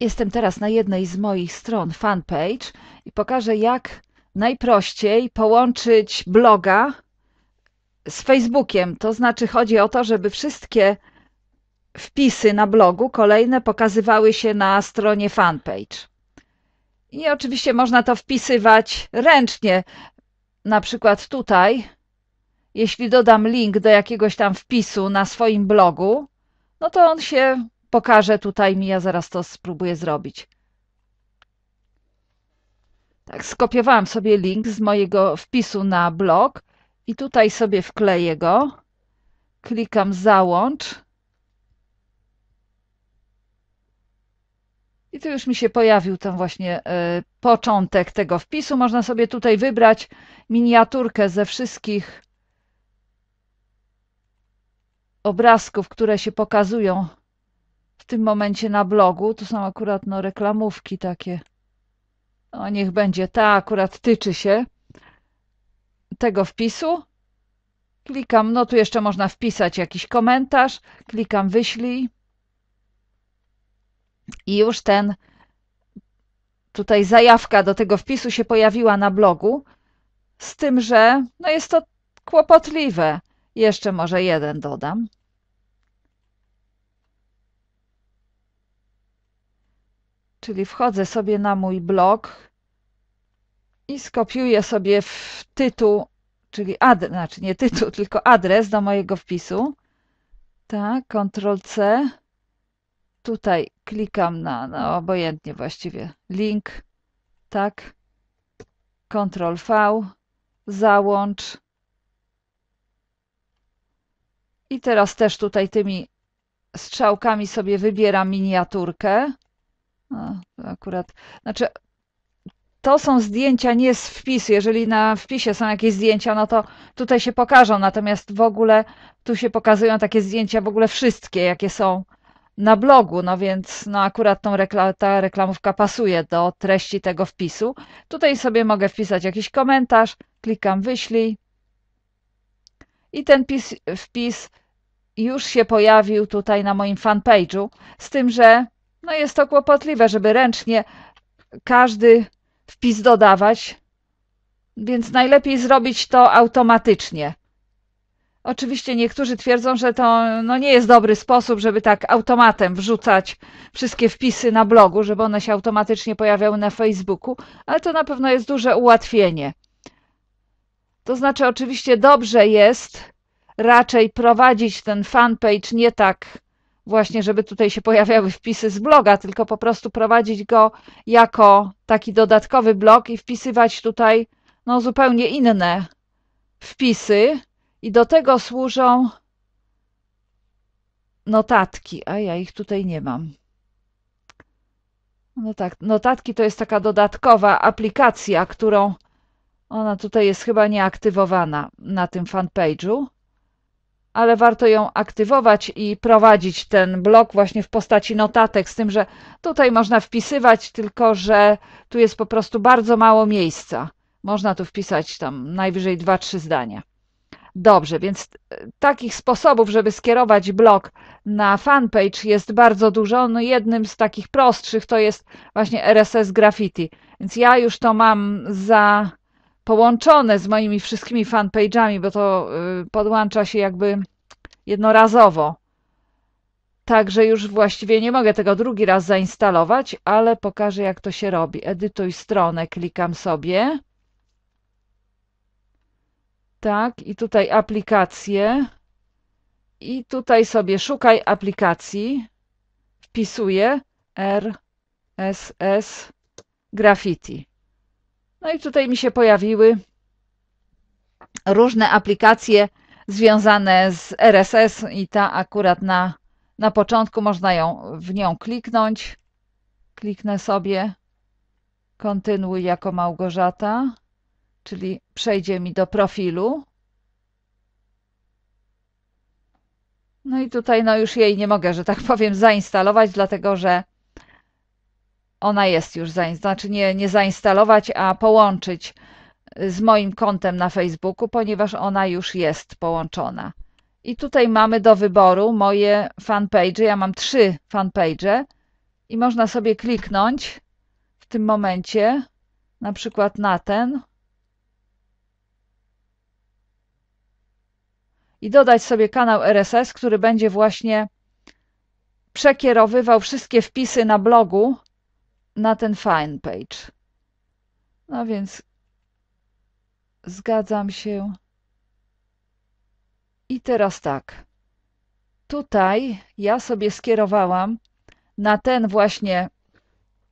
Jestem teraz na jednej z moich stron fanpage i pokażę jak najprościej połączyć bloga z Facebookiem. To znaczy chodzi o to, żeby wszystkie wpisy na blogu kolejne pokazywały się na stronie fanpage. I oczywiście można to wpisywać ręcznie. Na przykład tutaj, jeśli dodam link do jakiegoś tam wpisu na swoim blogu, no to on się pokaże tutaj mi. Ja zaraz to spróbuję zrobić. Tak, skopiowałam sobie link z mojego wpisu na blog i tutaj sobie wkleję go. Klikam załącz. I tu już mi się pojawił ten właśnie y, początek tego wpisu. Można sobie tutaj wybrać miniaturkę ze wszystkich obrazków, które się pokazują tym momencie na blogu. Tu są akurat no, reklamówki takie. O, niech będzie ta, akurat tyczy się tego wpisu. Klikam, no tu jeszcze można wpisać jakiś komentarz. Klikam wyślij. I już ten tutaj zajawka do tego wpisu się pojawiła na blogu. Z tym, że no jest to kłopotliwe. Jeszcze może jeden dodam. Czyli wchodzę sobie na mój blog i skopiuję sobie w tytuł, czyli adres, znaczy nie tytuł, tylko adres do mojego wpisu. Tak, Ctrl C. Tutaj klikam na, no obojętnie właściwie, link, tak, Ctrl V, załącz. I teraz też tutaj tymi strzałkami sobie wybieram miniaturkę. No, akurat, znaczy to są zdjęcia nie z wpisu. Jeżeli na wpisie są jakieś zdjęcia, no to tutaj się pokażą. Natomiast w ogóle tu się pokazują takie zdjęcia, w ogóle wszystkie, jakie są na blogu. No więc no akurat tą rekla ta reklamówka pasuje do treści tego wpisu. Tutaj sobie mogę wpisać jakiś komentarz, klikam wyślij. I ten pis, wpis już się pojawił tutaj na moim fanpage'u. Z tym, że no jest to kłopotliwe, żeby ręcznie każdy wpis dodawać, więc najlepiej zrobić to automatycznie. Oczywiście niektórzy twierdzą, że to no nie jest dobry sposób, żeby tak automatem wrzucać wszystkie wpisy na blogu, żeby one się automatycznie pojawiały na Facebooku, ale to na pewno jest duże ułatwienie. To znaczy, oczywiście dobrze jest raczej prowadzić ten fanpage nie tak właśnie, żeby tutaj się pojawiały wpisy z bloga, tylko po prostu prowadzić go jako taki dodatkowy blog i wpisywać tutaj no, zupełnie inne wpisy. I do tego służą notatki, a ja ich tutaj nie mam. No tak, notatki to jest taka dodatkowa aplikacja, którą ona tutaj jest chyba nieaktywowana na tym fanpage'u ale warto ją aktywować i prowadzić ten blok właśnie w postaci notatek, z tym, że tutaj można wpisywać, tylko że tu jest po prostu bardzo mało miejsca. Można tu wpisać tam najwyżej 2-3 zdania. Dobrze, więc takich sposobów, żeby skierować blog na fanpage jest bardzo dużo. No jednym z takich prostszych to jest właśnie RSS Graffiti. Więc ja już to mam za połączone z moimi wszystkimi fanpage'ami, bo to y, podłącza się jakby jednorazowo. Także już właściwie nie mogę tego drugi raz zainstalować, ale pokażę jak to się robi. Edytuj stronę, klikam sobie. Tak, i tutaj aplikacje. I tutaj sobie szukaj aplikacji. Wpisuję RSS Graffiti. No i tutaj mi się pojawiły różne aplikacje związane z RSS i ta akurat na, na początku można ją w nią kliknąć. Kliknę sobie kontynuuj jako Małgorzata, czyli przejdzie mi do profilu. No i tutaj no już jej nie mogę, że tak powiem, zainstalować, dlatego że ona jest już znaczy nie, nie zainstalować, a połączyć z moim kontem na Facebooku, ponieważ ona już jest połączona. I tutaj mamy do wyboru moje fanpage. Ja mam trzy fanpage i można sobie kliknąć w tym momencie, na przykład na ten i dodać sobie kanał RSS, który będzie właśnie przekierowywał wszystkie wpisy na blogu na ten fanpage. No więc zgadzam się. I teraz tak. Tutaj ja sobie skierowałam na ten właśnie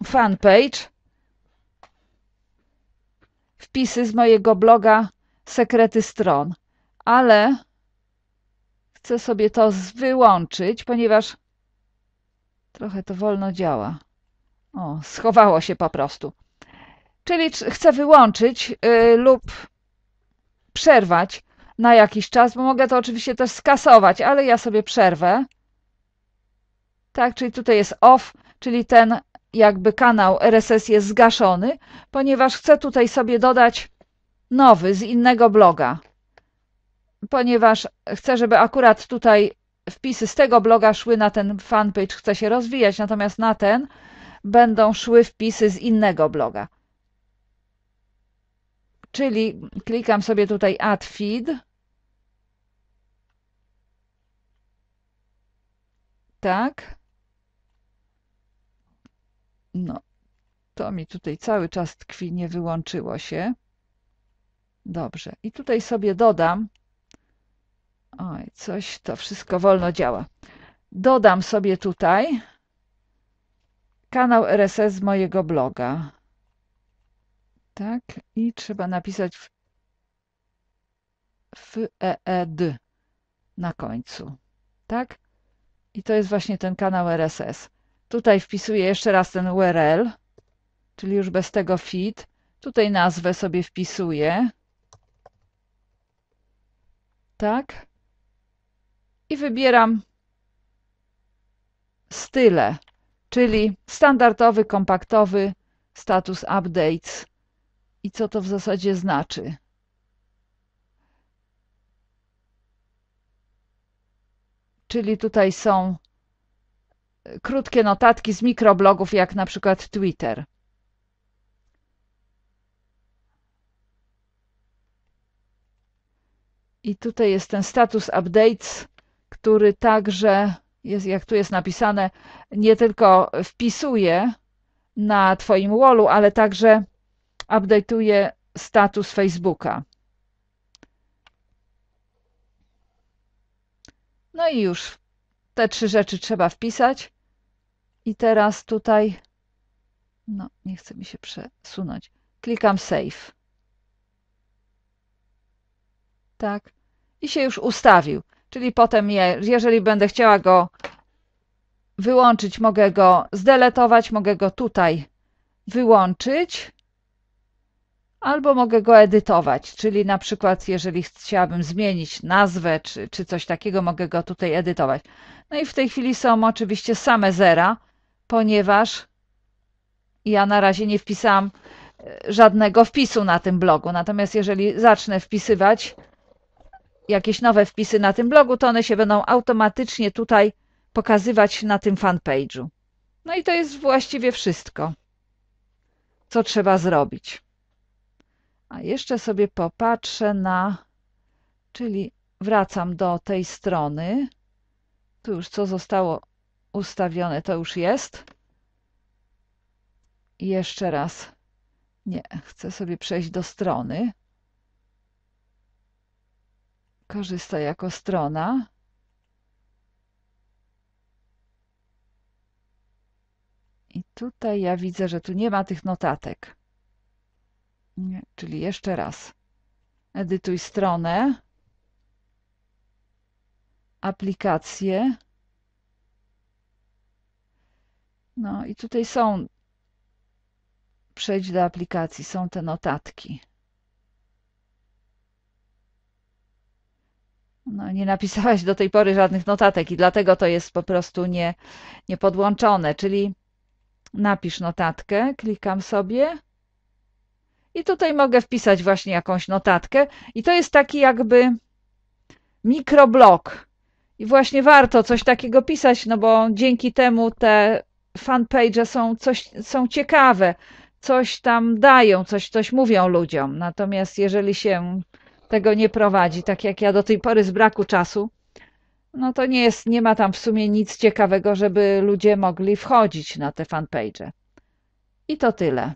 fanpage wpisy z mojego bloga Sekrety Stron, ale chcę sobie to wyłączyć, ponieważ trochę to wolno działa. O, schowało się po prostu. Czyli chcę wyłączyć yy, lub przerwać na jakiś czas, bo mogę to oczywiście też skasować, ale ja sobie przerwę. Tak, czyli tutaj jest off, czyli ten jakby kanał RSS jest zgaszony, ponieważ chcę tutaj sobie dodać nowy z innego bloga. Ponieważ chcę, żeby akurat tutaj wpisy z tego bloga szły na ten fanpage, chcę się rozwijać, natomiast na ten będą szły wpisy z innego bloga. Czyli klikam sobie tutaj Add Feed. Tak. No, to mi tutaj cały czas tkwi, nie wyłączyło się. Dobrze. I tutaj sobie dodam. Oj, coś to wszystko wolno działa. Dodam sobie tutaj kanał RSS mojego bloga. Tak, i trzeba napisać w, w EED na końcu. Tak? I to jest właśnie ten kanał RSS. Tutaj wpisuję jeszcze raz ten URL, czyli już bez tego feed. Tutaj nazwę sobie wpisuję. Tak. I wybieram style, czyli standardowy, kompaktowy, status updates. I co to w zasadzie znaczy? Czyli tutaj są krótkie notatki z mikroblogów, jak na przykład Twitter. I tutaj jest ten status updates, który także jest, jak tu jest napisane, nie tylko wpisuje na Twoim wallu, ale także update'uje status Facebooka. No i już te trzy rzeczy trzeba wpisać. I teraz tutaj, no nie chce mi się przesunąć, klikam Save. Tak. I się już ustawił. Czyli potem, je, jeżeli będę chciała go wyłączyć, mogę go zdeletować, mogę go tutaj wyłączyć, albo mogę go edytować, czyli na przykład jeżeli chciałabym zmienić nazwę czy, czy coś takiego, mogę go tutaj edytować. No i w tej chwili są oczywiście same zera, ponieważ ja na razie nie wpisałam e, żadnego wpisu na tym blogu. Natomiast jeżeli zacznę wpisywać jakieś nowe wpisy na tym blogu, to one się będą automatycznie tutaj pokazywać na tym fanpage'u. No i to jest właściwie wszystko, co trzeba zrobić. A jeszcze sobie popatrzę na, czyli wracam do tej strony. Tu już co zostało ustawione, to już jest. I jeszcze raz. Nie, chcę sobie przejść do strony. Korzysta jako strona. I tutaj ja widzę, że tu nie ma tych notatek. Nie, czyli jeszcze raz. Edytuj stronę. Aplikacje. No i tutaj są, przejdź do aplikacji, są te notatki. No, nie napisałaś do tej pory żadnych notatek i dlatego to jest po prostu nie, nie podłączone, czyli napisz notatkę, klikam sobie i tutaj mogę wpisać właśnie jakąś notatkę i to jest taki jakby mikroblog. I właśnie warto coś takiego pisać, no bo dzięki temu te fanpage są coś, są ciekawe, coś tam dają, coś, coś mówią ludziom. Natomiast jeżeli się tego nie prowadzi, tak jak ja do tej pory z braku czasu, no to nie jest, nie ma tam w sumie nic ciekawego, żeby ludzie mogli wchodzić na te fanpage. I to tyle.